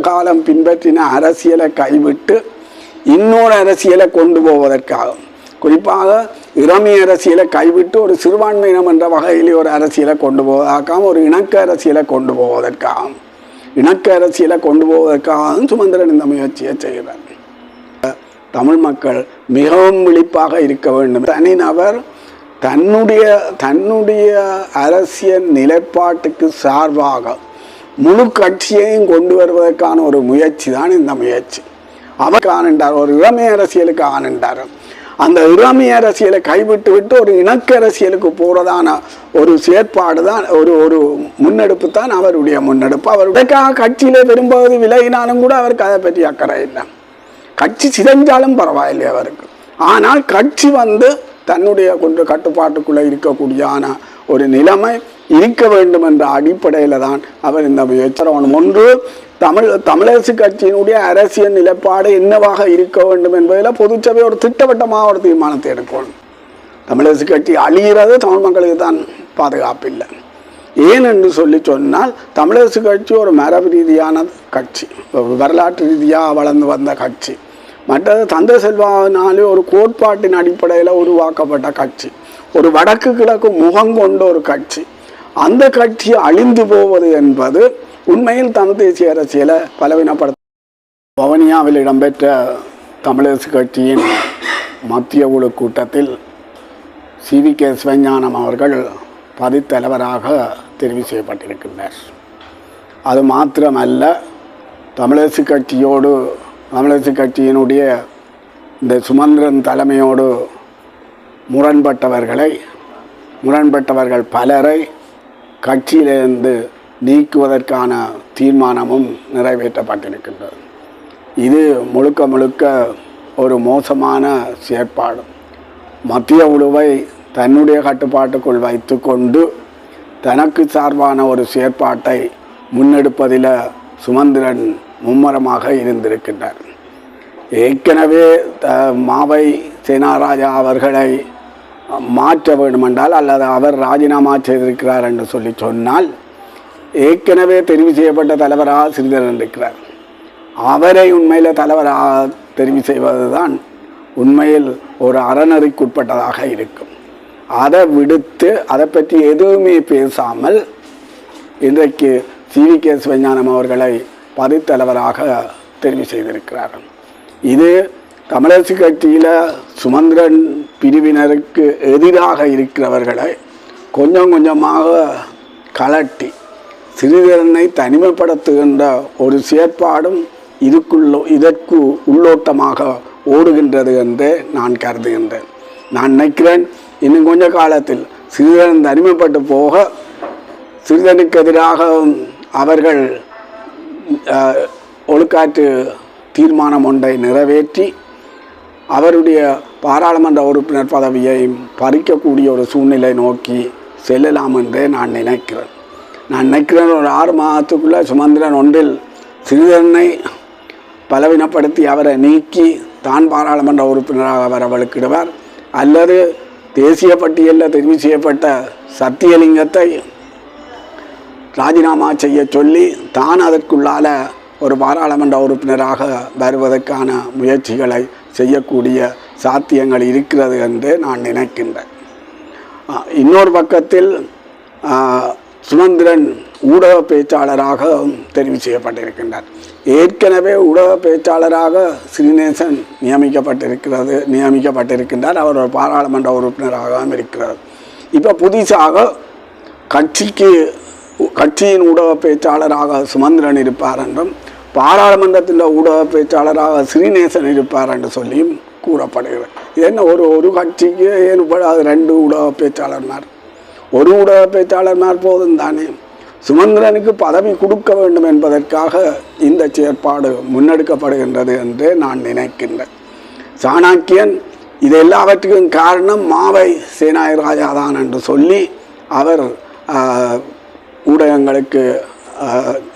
காலம் பின்பற்றின அரசியலை கைவிட்டு இன்னொரு அரசியலை கொண்டு போவதற்காக. குறிப்பாக இறமி அரசியலை கைவிட்டு ஒரு சிறுபான்மையினம் என்ற வகையில் ஒரு அரசியலை கொண்டு போவதற்காகவும் ஒரு இணக்க அரசியலை கொண்டு போவதற்காகவும். இணக்க அரசியலை கொண்டு போவதற்காகவும் சுமந்திரன் இந்த முயற்சியை செய்கிறார் தமிழ் மக்கள் மிகவும் விழிப்பாக இருக்க வேண்டும். தனிநபர் தன்னுடைய தன்னுடைய அரசியல் நிலைப்பாட்டுக்கு சார்பாக முழு கட்சியையும் கொண்டு வருவதற்கான ஒரு முயற்சி தான் இந்த முயற்சி. அவர் காணுண்டார் ஒரு இளமை அரசியலுக்கு ஆணுண்டார். அந்த இளமை அரசியலை கைவிட்டு விட்டு ஒரு இணக்க அரசியலுக்கு போகிறதான ஒரு செயற்பாடு தான் ஒரு ஒரு முன்னெடுப்பு தான் அவருடைய முன்னெடுப்பு. அவருடையக்காக கட்சியிலே பெரும்பகுதி விலகினாலும் கூட அவருக்கு அதை பற்றி அக்கறை இல்லை. கட்சி சிதைஞ்சாலும் பரவாயில்லை அவருக்கு. ஆனால் கட்சி வந்து தன்னுடைய கொண்டு கட்டுப்பாட்டுக்குள்ளே இருக்கக்கூடியான ஒரு நிலைமை இருக்க வேண்டும் என்ற அடிப்படையில் தான் அவர் இந்த முயற்சி. ஒன்று தமிழ் தமிழரசு கட்சியினுடைய அரசியல் நிலைப்பாடு என்னவாக இருக்க வேண்டும் என்பதில் பொதுச்சபை ஒரு திட்டவட்டமாக ஒரு தீர்மானத்தை எடுக்கணும். தமிழரசு கட்சி அழிகிறது தமிழ் மக்களுக்கு தான் பாதுகாப்பில்லை ஏன் என்று சொல்லி சொன்னால் தமிழரசு கட்சி ஒரு மரபு ரீதியான கட்சி வரலாற்று ரீதியாக வளர்ந்து வந்த கட்சி. மற்றது தந்தை செல்வானாலே ஒரு கோட்பாட்டின் அடிப்படையில் உருவாக்கப்பட்ட கட்சி. ஒரு வடக்கு கிழக்கு முகம் கொண்ட ஒரு கட்சி. அந்த கட்சி அழிந்து போவது என்பது உண்மையில் தமிழ் தேசிய அரசியலை பலவீனப்படுத்த வவனியாவில் இடம்பெற்ற தமிழரசு கட்சியின் மத்திய குழு கூட்டத்தில் சி. வி. கே. சிவஞானம் அவர்கள் பதித்தலைவராக தெரிவு செய்யப்பட்டிருக்கின்றார். அது மாத்திரமல்ல தமிழரசு கட்சியோடு தமிழரசு கட்சியினுடைய இந்த சுமந்திரன் தலைமையோடு முரண்பட்டவர்களை முரண்பட்டவர்கள் பலரை கட்சியிலிருந்து நீக்குவதற்கான தீர்மானமும் நிறைவேற்றப்பட்டிருக்கின்றது. இது முழுக்க முழுக்க ஒரு மோசமான செயற்பாடு. மத்திய உழுவை தன்னுடைய கட்டுப்பாட்டுக்குள் வைத்துக்கொண்டு தனக்கு சார்பான ஒரு செயற்பாட்டை முன்னெடுப்பதில் சுமந்திரன் மும்மரமாக இருந்திருக்கின்றார். ஏற்கனவே த மாவை சேனாராஜா அவர்களை மாற்ற வேண்டுமென்றால் அல்லது அவர் ராஜினாமா செய்திருக்கிறார் என்று சொல்லி சொன்னால் ஏற்கனவே தெரிவு செய்யப்பட்ட தலைவராக சிறிதரன் இருக்கிறார். அவரை உண்மையில் தலைவராக தெரிவு செய்வது தான் உண்மையில் ஒரு அறநெறிக்குட்பட்டதாக இருக்கும். அதை விடுத்து அதை பற்றி எதுவுமே பேசாமல் இன்றைக்கு சி. வி. கே. சிவஞானம் அவர்களை பதித்தலைவராக தெரிவு செய்திருக்கிறார்கள். இது தமிழரசு கட்சியில் சுமந்திரன் பிரிவினருக்கு எதிராக இருக்கிறவர்களை கொஞ்சம் கொஞ்சமாக கலட்டி சிறிதரனை தனிமைப்படுத்துகின்ற ஒரு செயற்பாடும் இதுக்குள்ளோ இதற்கு உள்ளோட்டமாக ஓடுகின்றது என்று நான் கருதுகின்றேன். நான் நினைக்கிறேன் இன்னும் கொஞ்ச காலத்தில் சிறிதரன் தனிமைப்பட்டு போக சிறுதனுக்கு எதிராக அவர்கள் ஒழுக்காற்று தீர்மானம் ஒன்றை நிறைவேற்றி அவருடைய பாராளுமன்ற உறுப்பினர் பதவியை பறிக்கக்கூடிய ஒரு சூழ்நிலை நோக்கி செல்லலாம் என்றே நான் நினைக்கிறேன். நான் நினைக்கிறேன் ஒரு ஆறு மாதத்துக்குள்ளே சுமந்திரன் ஒன்றில் சிறிதனை பலவீனப்படுத்தி அவரை நீக்கி தான் பாராளுமன்ற உறுப்பினராக வரவழுக்கிடுவார் அல்லது தேசிய பட்டியலில் தெரிவு செய்யப்பட்ட சத்தியலிங்கத்தை ராஜினாமா செய்ய சொல்லி தான் அதற்குள்ளால ஒரு பாராளுமன்ற உறுப்பினராக வருவதற்கான முயற்சிகளை செய்யக்கூடிய சாத்தியங்கள் இருக்கிறது என்று நான் நினைக்கின்றேன். இன்னொரு பக்கத்தில் சுமந்திரன் ஊடக பேச்சாளராக தெரிவு செய்யப்பட்டிருக்கின்றார். ஏற்கனவே ஊடக பேச்சாளராக ஸ்ரீநேசன் நியமிக்கப்பட்டிருக்கிறது நியமிக்கப்பட்டிருக்கின்றார். அவர் ஒரு பாராளுமன்ற உறுப்பினராகவும் இருக்கிறார். இப்போ புதிசாக கட்சிக்கு கட்சியின் ஊடக பேச்சாளராக சுமந்திரன் இருப்பார் என்றும் பாராளுமன்றத்தில் ஊடக பேச்சாளராக ஸ்ரீநேசன் இருப்பார் என்று சொல்லியும் கூறப்படுகிறது. என்ன ஒரு ஒரு கட்சிக்கு ஏன் ரெண்டு ஊடக பேச்சாளர்மார் ஒரு ஊடக பேச்சாளர்மார் போதும் தானே சுமந்திரனுக்கு பதவி கொடுக்க வேண்டும் என்பதற்காக இந்த செயற்பாடு முன்னெடுக்கப்படுகின்றது என்று நான் நினைக்கின்றேன். சாணாக்கியன் இது எல்லாவற்றுக்கும் காரணம் மாவை சேனாய ராஜா தான் என்று சொல்லி அவர் ஊடகங்களுக்கு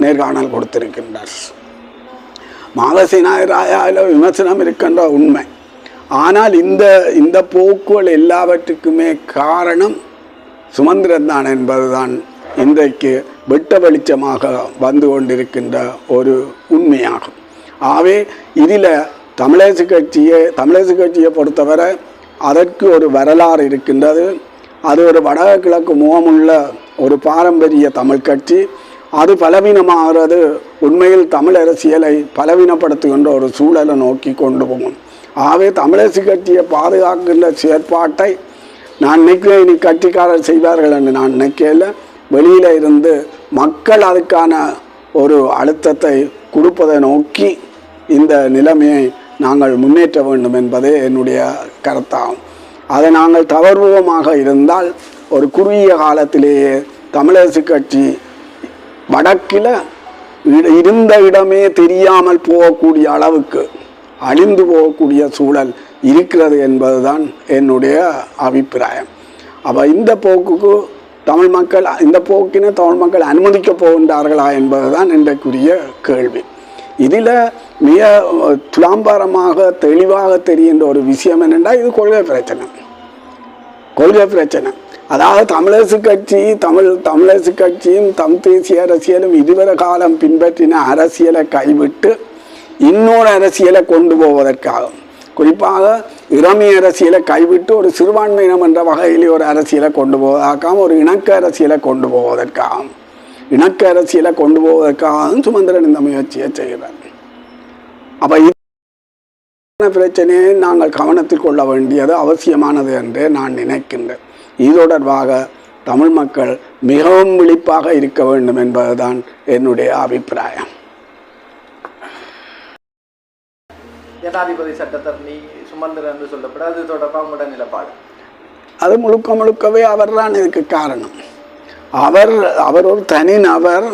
நேர்காணல் கொடுத்திருக்கின்றார். மாவசேனாய ராஜாவில் விமர்சனம் இருக்கின்ற உண்மை. ஆனால் இந்த இந்த போக்குகள் எல்லாவற்றுக்குமே காரணம் சுமந்திரன்தான் என்பதுதான் இன்றைக்கு வெட்ட வெளிச்சமாக வந்து கொண்டிருக்கின்ற ஒரு உண்மையாகும். ஆகவே இதில் தமிழரசு கட்சியை தமிழரசு கட்சியை பொறுத்தவரை அதற்கு ஒரு வரலாறு இருக்கின்றது. அது ஒரு வடகிழக்கு முகமுள்ள ஒரு பாரம்பரிய தமிழ் கட்சி. அது பலவீனமாகிறது. உண்மையில் தமிழ் அரசியலை பலவீனப்படுத்துகின்ற ஒரு சூழலை நோக்கி கொண்டு போகும். ஆகவே தமிழரசு கட்சியை பாதுகாக்கின்ற செயற்பாட்டை நான் நினைக்கிறேன் இனி கட்சிக்காரர் செய்வார்கள் என்று நான் நினைக்கல. வெளியில் இருந்து மக்கள் அதுக்கான ஒரு அழுத்தத்தை கொடுப்பதை நோக்கி இந்த நிலைமையை நாங்கள் முன்னேற்ற வேண்டும் என்பதே என்னுடைய கருத்தாகும். அதை நாங்கள் தவறுவமாக இருந்தால் ஒரு குறுகிய காலத்திலேயே தமிழரசு கட்சி வடக்கில் இருந்த இடமே தெரியாமல் போகக்கூடிய அளவுக்கு அழிந்து போகக்கூடிய சூழல் இருக்கிறது என்பதுதான் என்னுடைய அபிப்பிராயம். அப்போ இந்த போக்குக்கு தமிழ் மக்கள் இந்த போக்கினை தமிழ் மக்கள் அனுமதிக்க போகின்றார்களா என்பதுதான் இன்றைக்குரிய கேள்வி. இதில் மிக துலாம்பாரமாக தெளிவாக தெரிகின்ற ஒரு விஷயம் என்னென்றால் இது கொள்கை பிரச்சனை. கொள்கை பிரச்சனை. அதாவது தமிழரசு கட்சி தமிழ் தமிழரசு கட்சியும் தமிழ் தேசிய அரசியலும் இதுவரை காலம் பின்பற்றின அரசியலை கைவிட்டு இன்னொரு அரசியலை கொண்டு போவதற்காக. குறிப்பாக இறமை அரசியலை கைவிட்டு ஒரு சிறுபான்மையினம் என்ற வகையில் ஒரு அரசியலை கொண்டு போவதற்காகவும் ஒரு இணக்க அரசியலை கொண்டு போவதற்காகவும். இணக்க அரசியலை கொண்டு போவதற்காகவும் சுமந்திரன் இந்த முயற்சியை செய்கிறார். அப்போ பிரச்சனையை நாங்கள் கவனத்தில் கொள்ள வேண்டியது அவசியமானது என்று நான் நினைக்கின்றேன். இது தொடர்பாக தமிழ் மக்கள் மிகவும் விழிப்பாக இருக்க வேண்டும் என்பதுதான் என்னுடைய அபிப்பிராயம். ஜனாதிபதி சட்டத்தரணி சுமந்திரன் என்று சொல்லப்பட அது தொடர்பாக உங்களோட நிலப்பாடு. அது முழுக்க முழுக்கவே அவர்தான் இதுக்கு காரணம். அவர் அவர் ஒரு தனிநபர்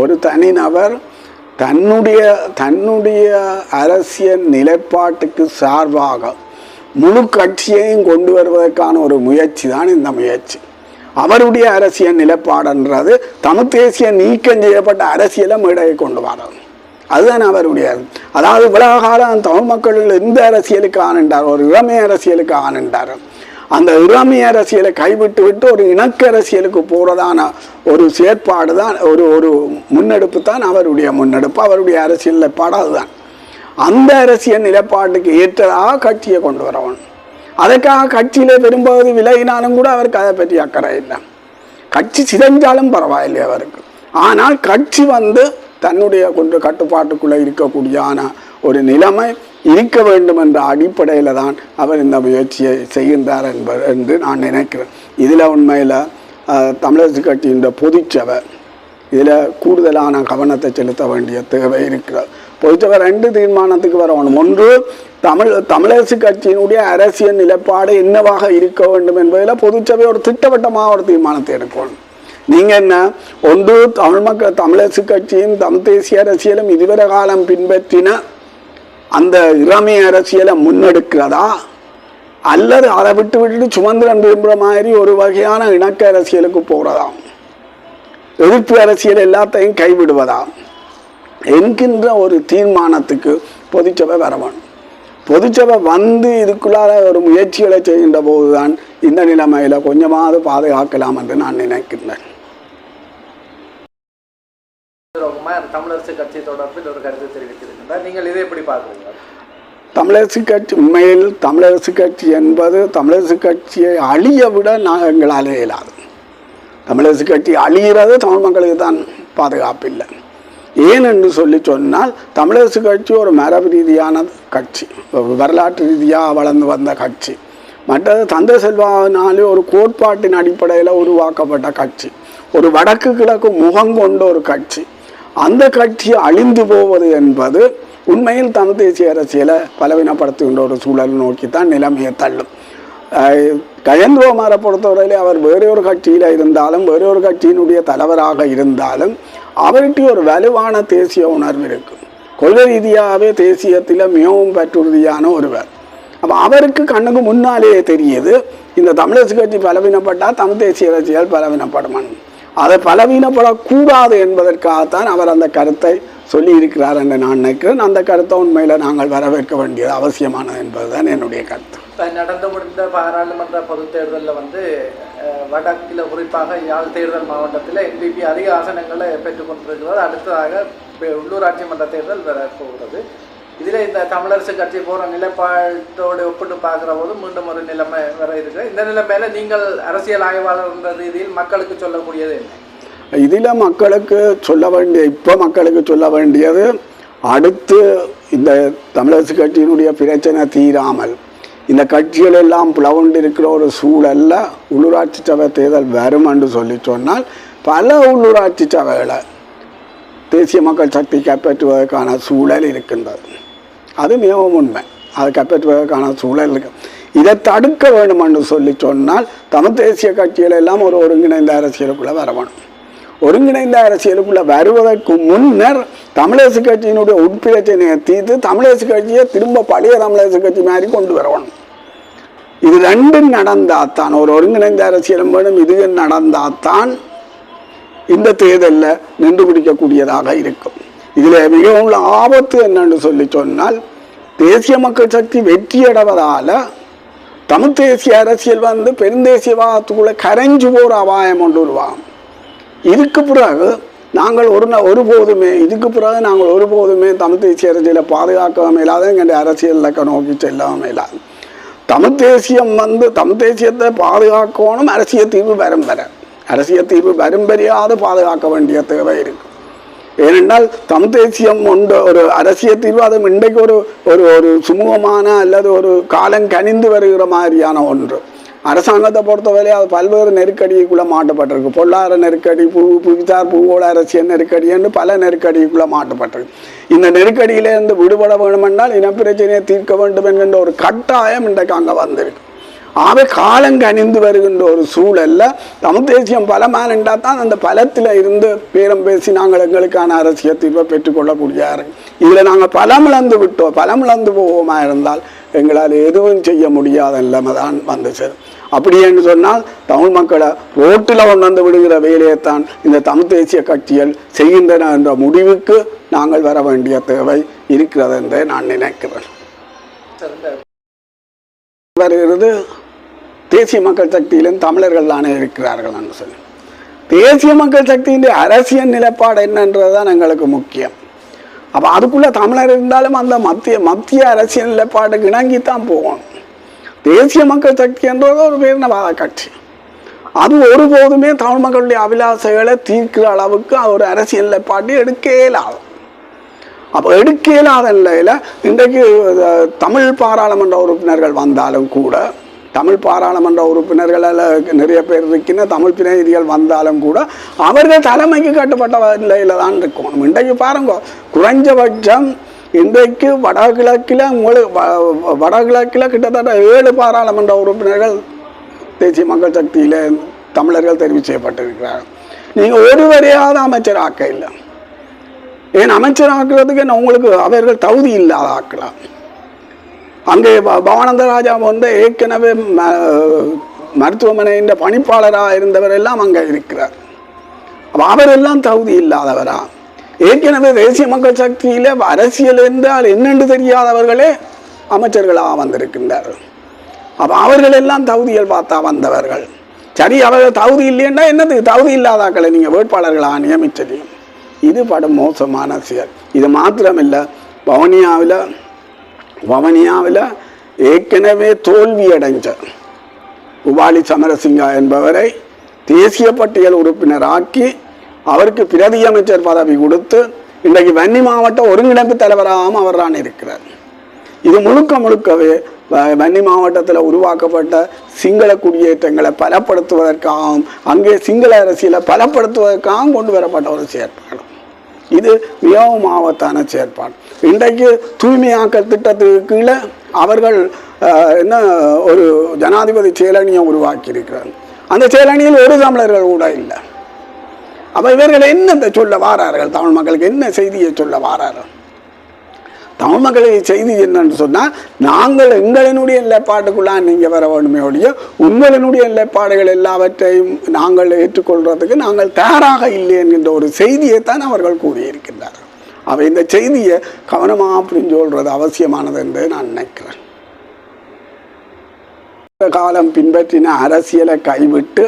ஒரு தனிநபர் தன்னுடைய தன்னுடைய அரசியல் நிலைப்பாட்டுக்கு சார்பாக முழு கட்சியையும் கொண்டு வருவதற்கான ஒரு முயற்சி தான் இந்த முயற்சி. அவருடைய அரசியல் நிலப்பாடுன்றது தமிழ் தேசிய நீக்கம் செய்யப்பட்ட அரசியலை மேடையை கொண்டு வர்றது. அதுதான் அவருடைய அதாவது உலக காலம் தமிழ் மக்கள் எந்த அரசியலுக்கு ஆனண்டார் ஒரு இளமை அரசியலுக்கு ஆனண்டார் அந்த இளமை அரசியலை கைவிட்டு விட்டு ஒரு இணக்க அரசியலுக்கு போகிறதான ஒரு செயற்பாடு தான் ஒரு ஒரு முன்னெடுப்பு தான் அவருடைய முன்னெடுப்பு. அவருடைய அரசியல் நிலைப்பாடு அதுதான். அந்த அரசியல் நிலைப்பாட்டுக்கு ஏற்றதாக கட்சியை கொண்டு வரவன். அதற்காக கட்சியிலே பெரும்பகுதி விலகினாலும் கூட அவருக்கு அதை பற்றி அக்கறை இல்லை. கட்சி சிதைஞ்சாலும் பரவாயில்லை அவருக்கு. ஆனால் கட்சி வந்து தன்னுடைய கொண்டு கட்டுப்பாட்டுக்குள்ளே இருக்கக்கூடியான ஒரு நிலைமை இருக்க வேண்டும் என்ற அடிப்படையில் தான் அவர் இந்த முயற்சியை செய்கின்றார் என்பது என்று நான் நினைக்கிறேன். இதில் உண்மையில் தமிழரசு கட்சியின் பொதுச்சபை இதில் கூடுதலான கவனத்தை செலுத்த வேண்டிய தேவை இருக்கிறது. பொதுச்சபை ரெண்டு தீர்மானத்துக்கு வரணும். ஒன்று தமிழ் தமிழரசு கட்சியினுடைய அரசியல் நிலைப்பாடு என்னவாக இருக்க வேண்டும் என்பதில் பொதுச்சபை ஒரு திட்டவட்டமாக ஒரு தீர்மானத்தை எடுக்கணும். நீங்கள் என்ன? ஒன்று தமிழ் மக்கள் தமிழரசு கட்சியும் தமிழ் தேசிய அரசியலும் இதுவரை காலம் பின்பற்றின அந்த இளமை அரசியலை முன்னெடுக்கிறதா? அல்லது அதை விட்டு விட்டுட்டு சுமந்திரன் விரும்புகிற மாதிரி ஒரு வகையான இணக்க அரசியலுக்கு போகிறதா எதிர்ப்பு அரசியல் எல்லாத்தையும் கைவிடுவதா? என்கின்ற ஒரு தீர்மானத்துக்கு பொதுச்சபை வரணும் பொதுச்சபை வந்து இதுக்குள்ளார ஒரு முயற்சிகளை செய்கின்ற போதுதான் இந்த நிலைமையில கொஞ்சமாவது பாதுகாக்கலாம் என்று நான் நினைக்கின்றேன். தமிழரசு கட்சி தொடர்பில் ஒரு கருத்து தெரிவித்திருக்கின்றார். நீங்கள் இதை எப்படி பார்க்குறீங்க தமிழரசு கட்சி உண்மையில் தமிழரசு கட்சி என்பது தமிழரசு கட்சியை அழிய விட நான் எங்களால் இயலாது தமிழரசு கட்சி அழிகிறது தமிழ் மக்களுக்கு தான் பாதுகாப்பு இல்லை ஏன் என்று சொல்லி சொன்னால் தமிழரசு கட்சி ஒரு மரபு ரீதியான கட்சி. வரலாற்று ரீதியாக வளர்ந்து வந்த கட்சி. மற்றது தந்தை செல்வானாலே ஒரு கோட்பாட்டின் அடிப்படையில் உருவாக்கப்பட்ட கட்சி. ஒரு வடக்கு கிழக்கு முகம் கொண்ட ஒரு கட்சி. அந்த கட்சி அழிந்து போவது என்பது உண்மையில் தமிழ் தேசிய அரசியலை பலவீனப்படுத்துகின்ற ஒரு சூழல் நோக்கித்தான் நிலைமையை தள்ளும். அஹ் பொறுத்தவரையிலே அவர் வேறொரு கட்சியில் இருந்தாலும் வேறொரு கட்சியினுடைய தலைவராக இருந்தாலும் அவர்கிட்ட ஒரு வலுவான தேசிய உணர்வு இருக்கும் கொள்கை ரீதியாகவே தேசியத்தில் மிகவும் பற்றுறுதியான ஒருவர். அப்போ அவருக்கு கண்ணுக்கு முன்னாலேயே தெரியுது இந்த தமிழரசு கட்சி பலவீனப்பட்டால் தமிழ் தேசிய கட்சியால் பலவீனப்படுமான் அதை பலவீனப்படக்கூடாது என்பதற்காகத்தான் அவர் அந்த கருத்தை சொல்லி இருக்கிறார் என்று நான் நினைக்கிறேன். அந்த கருத்தை உண்மையில் நாங்கள் வரவேற்க வேண்டியது அவசியமானது என்பதுதான் என்னுடைய கருத்து. இப்போ நடந்து முடிந்த பாராளுமன்ற பொதுத் தேர்தலில் வந்து வடக்கில் குறிப்பாக யாழ் தேர்தல் மாவட்டத்தில் என்பிபி அதிக ஆசனங்களை பெற்றுக்கொண்டிருக்கிறது அடுத்ததாக உள்ளூராட்சி மன்ற தேர்தல் வர போகிறது. இதில் இந்த தமிழரசு கட்சி போகிற நிலைப்பாட்டோடு ஒப்பிட்டு பார்க்குற போது மீண்டும் ஒரு நிலைமை வர இருக்கு. இந்த நிலைமையில நீங்கள் அரசியல் ஆய்வாளர் என்ற ரீதியில் மக்களுக்கு சொல்லக்கூடியது என்ன? இதில் மக்களுக்கு சொல்ல வேண்டிய இப்போ மக்களுக்கு சொல்ல வேண்டியது அடுத்து இந்த தமிழரசு கட்சியினுடைய பிரச்சனை தீராமல் இந்த கட்சிகள் எல்லாம் புலவுண்டு இருக்கிற ஒரு சூழல்ல உள்ளூராட்சி சபை தேர்தல் வரும் என்று சொல்லி சொன்னால் பல உள்ளூராட்சி சபைகளை தேசிய மக்கள் சக்தி கைப்பற்றுவதற்கான சூழல் இருக்கின்றது. அது மிகவும் உண்மை. அதை கைப்பற்றுவதற்கான சூழல் இருக்கு. இதை தடுக்க வேண்டும் என்று சொல்லி சொன்னால் தமிழ் தேசிய கட்சிகள் எல்லாம் ஒரு ஒருங்கிணைந்த அரசியலுக்குள்ளே வர வேணும் ஒருங்கிணைந்த அரசியலுக்குள்ளே வருவதற்கு முன்னர் தமிழரசு கட்சியினுடைய உட்பிரச்சனையை தீர்த்து தமிழரசு கட்சியை திரும்ப பழைய தமிழரசு கட்சி மாதிரி கொண்டு வரணும். இது ரெண்டும் நடந்தாத்தான் ஒரு ஒருங்கிணைந்த அரசியலும் வேணும் இது நடந்தாத்தான் இந்த தேர்தலில் நின்று பிடிக்கக்கூடியதாக இருக்கும். இதில் மிகவும் உள்ள ஆபத்து என்னன்னு சொல்லி சொன்னால் தேசிய மக்கள் சக்தி வெற்றியடைவதால் தமிழ் தேசிய அரசியல் வந்து பெருந்தேசியவாதத்துக்குள்ளே கரைஞ்சு போகிற அபாயம் கொண்டு உருவாகும். இதுக்கு பிறகு நாங்கள் ஒரு ஒருபோதுமே இதுக்கு பிறகு நாங்கள் ஒருபோதுமே தமிழ் தேசிய அரசியலை பாதுகாக்கவும் இல்லாத எங்களுடைய அரசியல் இலக்க நோக்கி செல்லவும் இல்லாது. தமிழ் தேசியம் வந்து தமிழ் தேசியத்தை பாதுகாக்கணும் அரசியல் தீர்வு வரும் வர அரசியல் தீர்வு பரம்பரையாவது பாதுகாக்க வேண்டிய தேவை இருக்கு ஏனென்றால் தமிழ் தேசியம் உண்டு ஒரு அரசியல் தீர்வு அது இன்றைக்கு ஒரு ஒரு ஒரு சுமூகமான அல்லது ஒரு காலம் கனிந்து வருகிற மாதிரியான ஒன்று அரசாங்கத்தை பொறுத்தவரை அது பல்வேறு நெருக்கடிக்குள்ளே மாட்டப்பட்டிருக்கு. பொருளாதார நெருக்கடி பூ புவிசார் பூகோள அரசியல் நெருக்கடி என்று பல நெருக்கடிக்குள்ளே மாட்டப்பட்டிருக்கு. இந்த நெருக்கடியிலேருந்து விடுபட வேண்டுமென்றால் இனப்பிரச்சனையை தீர்க்க வேண்டும் என்கின்ற ஒரு கட்டாயம் இன்றைக்கு அங்கே வந்திருக்கு. ஆகவே காலம் கனிந்து வருகின்ற ஒரு சூழல்ல தமிழ் தேசியம் பலமான தான் அந்த பலத்தில் இருந்து பேரம் பேசி நாங்கள் எங்களுக்கான அரசியல் தீர்வை பெற்றுக்கொள்ளக்கூடியாரு. இதில் நாங்கள் பலமிழந்து விட்டோம். பலமிழந்து போவோமா இருந்தால் எங்களால் எதுவும் செய்ய முடியாத நிலைமை தான் வந்து சேரும் அப்படி என்று சொன்னால் தமிழ் மக்களை ரோட்டில் கொண்டு வந்து விடுகிற வேலையைத்தான் இந்த தமிழ் தேசிய கட்சிகள் செய்கின்றன என்ற முடிவுக்கு நாங்கள் வர வேண்டிய தேவை இருக்கிறது என்றே நான் நினைக்கிறேன். வருகிறது தேசிய மக்கள் சக்தியிலும் தமிழர்கள் தானே இருக்கிறார்கள் என்று சொல்லி. தேசிய மக்கள் சக்தியின் அரசியல் நிலைப்பாடு என்னன்றது தான் எங்களுக்கு முக்கியம். அப்போ அதுக்குள்ளே தமிழர் இருந்தாலும் அந்த மத்திய மத்திய அரசியல் நிலைப்பாடுக்கு இணங்கித்தான் போகணும். தேசிய மக்கள் சக்தி என்றது ஒரு பேரினவாத கட்சி. அது ஒருபோதுமே தமிழ் மக்களுடைய அபிலாசைகளை தீர்க்கிற அளவுக்கு ஒரு அரசியல் நிலைப்பாட்டி எடுக்க இயலாது அப்போ எடுக்க இயலாத நிலையில் இன்றைக்கு தமிழ் பாராளுமன்ற உறுப்பினர்கள் வந்தாலும் கூட தமிழ் பாராளுமன்ற உறுப்பினர்கள் நிறைய பேர் இருக்கின்ற தமிழ் பிரதிநிதிகள் வந்தாலும் கூட அவர்கள் தலைமைக்கு கட்டுப்பட்ட நிலையில் தான் இருக்கணும். இன்றைக்கு பாருங்க குறைஞ்சபட்சம் இன்றைக்கு வடகிழக்கில் உங்களுக்கு வ- வடகிழக்கில் கிட்டத்தட்ட ஏழு பாராளுமன்ற உறுப்பினர்கள் தேசிய மக்கள் சக்தியில் தமிழர்கள் தெரிவு செய்யப்பட்டிருக்கிறார்கள். நீங்கள் ஒருவரையாவது அமைச்சர் ஆக்க இல்லை. ஏன் அமைச்சர் ஆக்குறதுக்கு என்ன உங்களுக்கு அவர்கள் தகுதி இல்லாத ஆக்கலாம். அங்கே பவானந்தராஜா பவானந்த ராஜா வந்து ஏற்கனவே ம- மருத்துவமனையின் பணிப்பாளராக இருந்தவர் எல்லாம் அங்கே இருக்கிறார். அவரெல்லாம் தகுதி இல்லாதவரா? ஏற்கனவே தேசிய மக்கள் சக்தியில் அரசியல் என்றால் என்னென்று தெரியாதவர்களே அமைச்சர்களாக வந்திருக்கின்றார்கள். அப்போ அவர்கள் எல்லாம் தகுதிகள் பார்த்தா வந்தவர்கள். சரி அவர்கள் தகுதி இல்லைன்னா என்னது? தகுதி இல்லாதாக்களை நீங்கள் வேட்பாளர்களாக நியமிச்சதையும் இது படம் மோசமான செயல். இது மாத்திரமில்லை பவனியாவில் பவனியாவில் ஏற்கனவே தோல்வியடைஞ்ச உபாலி சமரசிங்கா என்பவரை தேசிய பட்டியல் உறுப்பினராக்கி அவருக்கு பிரதி அமைச்சர் பதவி கொடுத்து இன்றைக்கு வன்னி மாவட்ட ஒருங்கிணைப்பு தலைவராகவும் அவர் தான் இருக்கிறார். இது முழுக்க முழுக்கவே வ- வன்னி மாவட்டத்தில் உருவாக்கப்பட்ட சிங்கள குடியேற்றங்களை பலப்படுத்துவதற்காகவும் அங்கே சிங்கள அரசியலை பலப்படுத்துவதற்காகவும் கொண்டு வரப்பட்ட ஒரு செயற்பாடு. இது மிகவும் ஆபத்தான செயற்பாடு. இன்றைக்கு தூய்மையாக்கல் திட்டத்துக்கு கீழே அவர்கள் என்ன ஒரு ஜனாதிபதி செயலணியை உருவாக்கி இருக்கிறார் அந்த செயலணியில் ஒரு தமிழர்கள் கூட இல்லை. அப்போ இவர்கள் என்னத்தை சொல்ல வாரார்கள்? தமிழ் மக்களுக்கு என்ன செய்தியை சொல்ல வாரார்கள்? தமிழ் மக்களுக்கு செய்தி என்னன்னு சொன்னால் நாங்கள் எங்களினுடைய நிலைப்பாட்டுக்குள்ளான் நீங்கள் வர வேண்டுமே ஒழிய உங்களினுடைய நிலைப்பாடுகள் எல்லாவற்றையும் நாங்கள் ஏற்றுக்கொள்கிறதுக்கு நாங்கள் தயாராக இல்லை என்கின்ற ஒரு செய்தியை தான் அவர்கள் கூறியிருக்கின்றார்கள். அவை இந்த செய்தியை கவனமாக புரிஞ்சு கொள்வது அவசியமானது என்று நான் நினைக்கிறேன். காலம் பின்பற்றின அரசியலை கைவிட்டு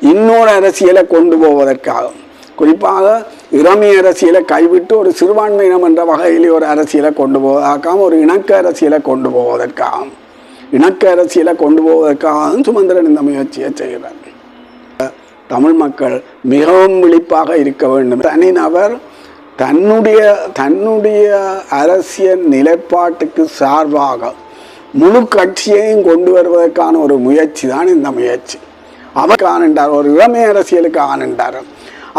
இன்னொரு அரசியலை கொண்டு போவதற்காக. குறிப்பாக இறமி அரசியலை கைவிட்டு ஒரு சிறுபான்மையினம் என்ற வகையில் ஒரு அரசியலை கொண்டு போவதற்காக ஒரு இணக்க அரசியலை கொண்டு போவதற்காக இணக்க அரசியலை கொண்டு போவதற்காகவும் சுமந்திரன் இந்த முயற்சியை செய்கிறார் தமிழ் மக்கள் மிகவும் விழிப்பாக இருக்க வேண்டும். தனிநபர் தன்னுடைய தன்னுடைய அரசியல் நிலைப்பாட்டுக்கு சார்பாக முழு கட்சியையும் கொண்டு வருவதற்கான ஒரு முயற்சி தான் இந்த முயற்சி. அவர் காணுண்டார் ஒரு இளமை அரசியலுக்கு ஆணுண்டார்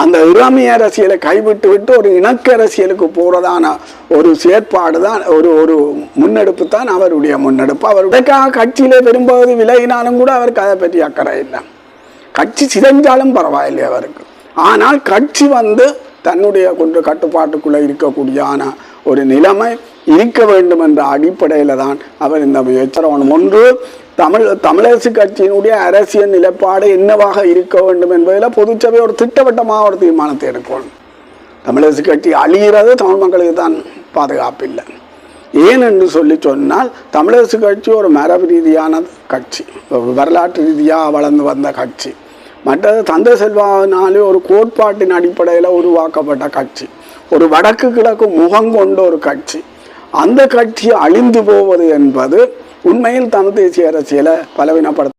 அந்த இளமை அரசியலை கைவிட்டு விட்டு ஒரு இணக்க அரசியலுக்கு போகிறதான ஒரு செயற்பாடு தான் ஒரு ஒரு முன்னெடுப்பு தான் அவருடைய முன்னெடுப்பு. அவருடைய கட்சியிலே பெரும்பகுதி விலகினாலும் கூட அவருக்கு அதை பற்றி அக்கறை இல்லை. கட்சி சிதைஞ்சாலும் பரவாயில்லை அவருக்கு. ஆனால் கட்சி வந்து தன்னுடைய கொண்டு கட்டுப்பாட்டுக்குள்ளே இருக்கக்கூடியான ஒரு நிலைமை இருக்க வேண்டும் என்ற அடிப்படையில் தான் அவர் இந்த முயற்சி. ஒன்று தமிழ் தமிழரசு கட்சியினுடைய அரசியல் நிலைப்பாடு என்னவாக இருக்க வேண்டும் என்பதில் பொதுச்சபை ஒரு திட்டவட்டமாக ஒரு தீர்மானத்தை எடுக்கணும். தமிழரசு கட்சி அழிகிறது தமிழ் மக்களுக்கு தான் பாதுகாப்பில்லை. ஏன் என்று சொல்லி சொன்னால் தமிழரசு கட்சி ஒரு மரபு ரீதியான கட்சி வரலாற்று ரீதியாக வளர்ந்து வந்த கட்சி. மற்றது தந்தை செல்வானாலே ஒரு கோட்பாட்டின் அடிப்படையில் உருவாக்கப்பட்ட கட்சி. ஒரு வடக்கு கிழக்கு முகம் கொண்ட ஒரு கட்சி. அந்த கட்சி அழிந்து போவது என்பது உண்மையில் தமிழ் தேசிய அரசியலை பலவீனப்படுத்த